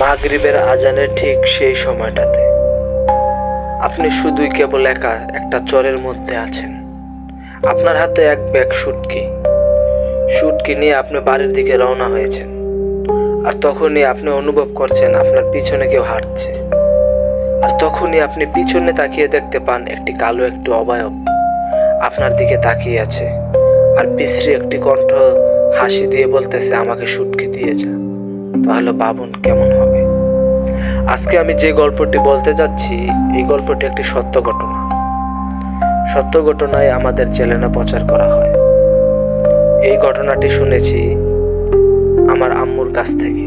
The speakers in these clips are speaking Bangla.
মাগরিবের আজানের ঠিক সেই সময়টাতে। আপনি শুধুই কেবল একা একটা চরের মধ্যে আছেন। আপনার হাতে এক ব্যাগ শুটকি শুটকি নিয়ে আপনি বাড়ির দিকে রওনা হয়েছেন। আর তখনই আপনি অনুভব করছেন আপনার পিছনে কেউ হাঁটছে। আর তখনই আপনি পিছনে তাকিয়ে দেখতে পান একটি কালো, একটি অবয়ব। আপনার দিকে তাকিয়ে আছে। আর বিশ্রী একটি কণ্ঠ হাসি দিয়ে বলতেছে, আমাকে শুটকি দিয়ে যা। তাহলে বাবুন কেমন হবে? আজকে আমি যে গল্পটি বলতে যাচ্ছি, এই গল্পটি একটি সত্য ঘটনা। সত্য ঘটনায় আমাদের চ্যানেলে প্রচার করা হয়। এই ঘটনাটি শুনেছি আমার আম্মুর কাছ থেকে।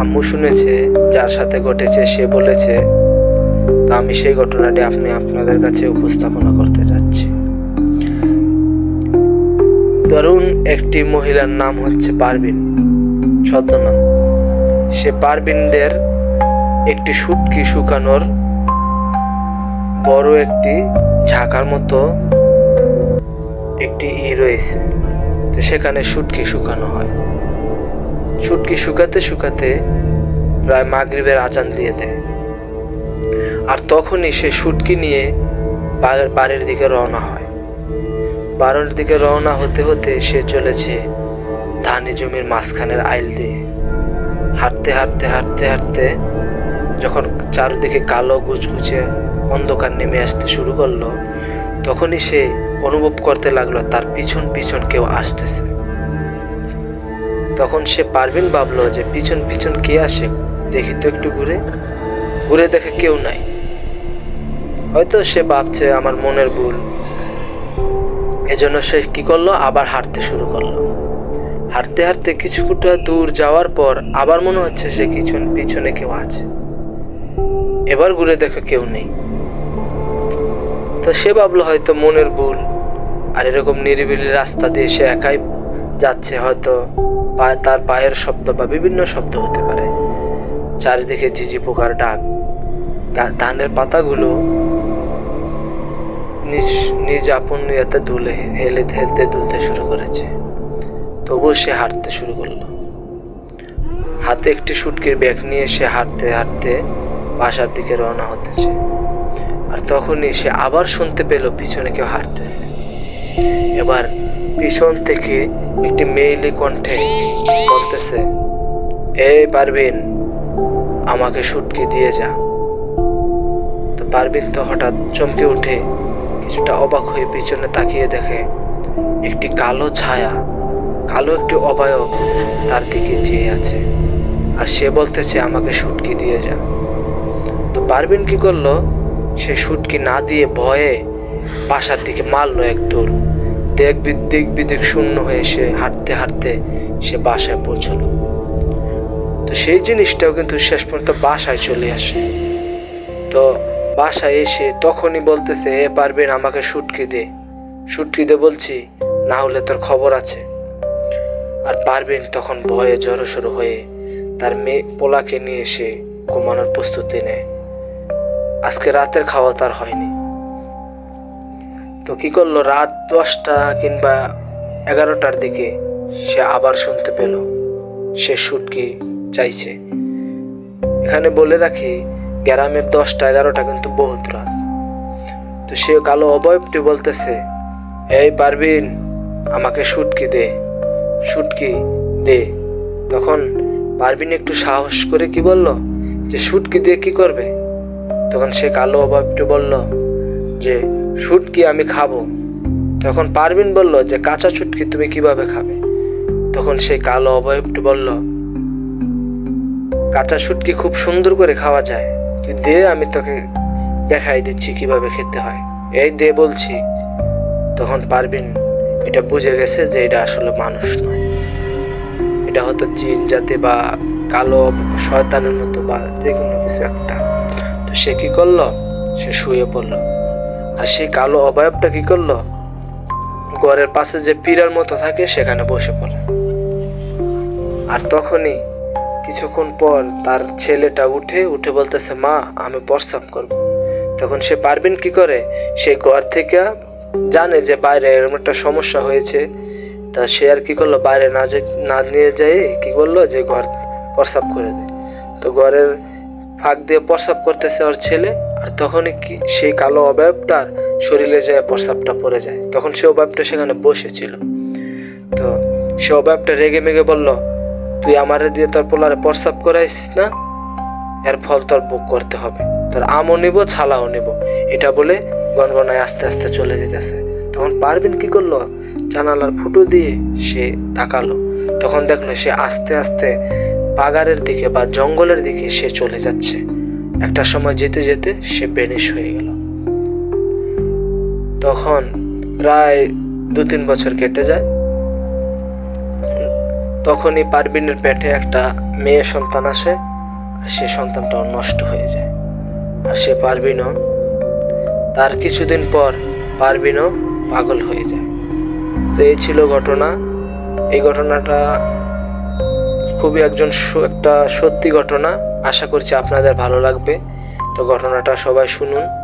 আম্মু শুনেছে, যার সাথে ঘটেছে, সে বলেছে, তা আমি সেই ঘটনাটি আপনি আপনাদের কাছে উপস্থাপনা করতে যাচ্ছি। ধরুন, একটি মহিলার নাম হচ্ছে পারবিন ছদ্মনাম। সে পারবিনদের একটি শুটকি শুকানোর বড় একটি ঝাঁকার মতো একটি ই রয়েছে। তো সেখানে শুটকি শুকানো হয়। শুটকি শুকাতে শুকাতে প্রায় মাগরিবের আজান দিয়ে দেয়। আর তখনই সে শুটকি নিয়ে বাড়ির দিকে রওনা হয়। বাড়ির দিকে রওনা হতে হতে সে চলেছে ধানি জমির মাঝখানের আইল দিয়ে হাঁটতে হাঁটতে হাঁটতে হাঁটতে যখন চারদিকে কালো গুচগুচে অন্ধকার নেমে আসতে শুরু করল, তখনই সে অনুভব করতে লাগল, তার পিছন পিছন কেউ আসতেছে। তখন সে পারবিন ভাবলো যে পিছন পিছন কে আসে, দেখি তো একটু ঘুরে। ঘুরে দেখে কেউ নাই। হয়তো সে ভাবছে আমার মনের ভুল। এজন্য সে কি করল? আবার হাঁটতে শুরু করল। হাঁটতে হাঁটতে কিছুটা দূর যাওয়ার পর আবার মনে হচ্ছে সে পিছন, পিছনে কেউ আছে। এবার ঘুরে দেখে কেউ নেই। তো সে ভাবলো হয়তো মনের ভুল, আর এরকম নিরিবিলি রাস্তা দিয়ে সে একাই যাচ্ছে, হয়তো তার পায়ের শব্দ বা বিভিন্ন শব্দ হতে পারে। চারিদিকে ঝিঝি পোকার ডাক ধানের পাতাগুলো নিজ নিজ আপন ইয়াতে দুলে, হেলে, হেলতে দুলতে শুরু করেছে। তবুও সে হাঁটতে শুরু করল। হাতে একটি সুটকির ব্যাগ নিয়ে সে হাঁটতে হাঁটতে বাসার দিকে রওনা হতেছে। আর তখনই সে আবার শুনতে পেল পিছনে কেউ হাঁটতেছে। এবার পিছন থেকে একটি মেয়েলি কণ্ঠে বলতেছে, এই পারবিন আমাকে সুটকি দিয়ে যা। তো পারবিন তো হঠাৎ চমকে উঠে কিছুটা অবাক হয়ে পিছনে তাকিয়ে দেখে একটি কালো ছায়া কালো একটি অবয়ব তার দিকে চেয়ে আছে। আর সে বলতেছে, আমাকে সুটকি দিয়ে যা। তো পারবিন কি করল? সে সুটকি না দিয়ে ভয়ে বাসার দিকে মারলো এক দূর দেখ দিক বিদিক শূন্য হয়ে সে হাঁটতে হাঁটতে সে বাসায় পৌঁছলো। তো সেই জিনিসটাও কিন্তু শেষ পর্যন্ত বাসায় চলে আসে। তো বাসায় এসে তখনই বলতেছে, এ পারবেন আমাকে সুটকি দে। সুটকি দে বলছি, না হলে তোর খবর আছে। আর পারবেন তখন ভয়ে জড়সড় হয়ে তার মেয়ে পোলাকে নিয়ে এসে ঘুমানোর প্রস্তুতি নেয়। আজকে রাতের খাওয়া তার হয়নি। তো কি করল? রাত দশটা কিংবা এগারোটার দিকে সে আবার শুনতে পেল। সে সুটকি চাইছে। এখানে বলে রাখি, গ্রামের দশটা এগারোটা কিন্তু বহুত রাত। তো সে কালো অবয়বটি বলতেছে, এই পারবিন আমাকে সুটকি দে। সুটকি দে। তখন পারবিন একটু সাহস করে কি বলল? যে সুটকি দিয়ে কি করবে? তখন সে কালো অবয়বটি বলল, যে শুটকি আমি খাব। তখন পারবিন বলল, যে কাঁচা শুটকি তুমি কীভাবে খাবে? তখন সেই কালো অবয়বটি বলল, কাঁচা শুটকি খুব সুন্দর করে খাওয়া যায়। তুই দে, আমি তোকে দেখাই দিচ্ছি কীভাবে খেতে হয়। এই দে বলছি। তখন পারবিন এটা বুঝে গেছে যে এটা আসলে মানুষ নয়। এটা হয়তো জিন জাতি বা কালো শয়তানের মতো বা যে কোনো কিছু একটা। তো সে কি করল? সে শুয়ে পড়ল। আর সেই কালো অবয়বটা কি করল? ঘরের পাশে যে পিরার মতো থাকে, সেখানে বসে পড়ে আর তখনই কিছুক্ষণ পর তার ছেলেটা উঠে উঠে বলতেছে, মা, আমি প্রস্রাব করব। তখন সে পারবেন কি করে? সে ঘর থেকে জানে যে বাইরে এরকম একটা সমস্যা হয়েছে, তা সে আর কি করল? বাইরে না যে না নিয়ে যেয়ে কি করল? যে ঘর প্রস্রাব করে দেয়। তো ঘরের ফাঁক দিয়ে প্রস্রাব করতেছে ওর ছেলে, আর তখনই কি সেই কালো অবয়বটার শরীরে যায় প্রস্রাবটা পড়ে যায়, তখন সে অবয়বটা সেখানে বসেছিল। তো সে অবয়বটা রেগে মেগে বলল, তুই আমারে দিয়ে তোর পোলারে প্রস্রাব করাইস না, এর ফল তোর ভোগ করতে হবে। তোর আমও নিব, ছালাও নিব। এটা বলে গনগনায় আস্তে আস্তে চলে যেতেছে। তখন পারবিন কি করল? জানালার ফুটো দিয়ে সে তাকালো। তখন দেখল সে আস্তে আস্তে পাগারের দিকে বা জঙ্গলের দিকে সে চলে যাচ্ছে। একটা সময় যেতে যেতে সে বেনিশ হয়ে গেল। তখন প্রায় দু তিন বছর কেটে যায়। তখনই পারবিনের পেটে একটা মেয়ে সন্তান আসে। আর সে সন্তানটাও নষ্ট হয়ে যায়। আর সে পারবিনও তার কিছুদিন পর পারবিনও পাগল হয়ে যায়। তো এই ছিল ঘটনা। এই ঘটনাটা খুবই একজন একটা সত্যি ঘটনা। আশা করছি আপনাদের ভালো লাগবে। তো ঘটনাটা সবাই শুনুন।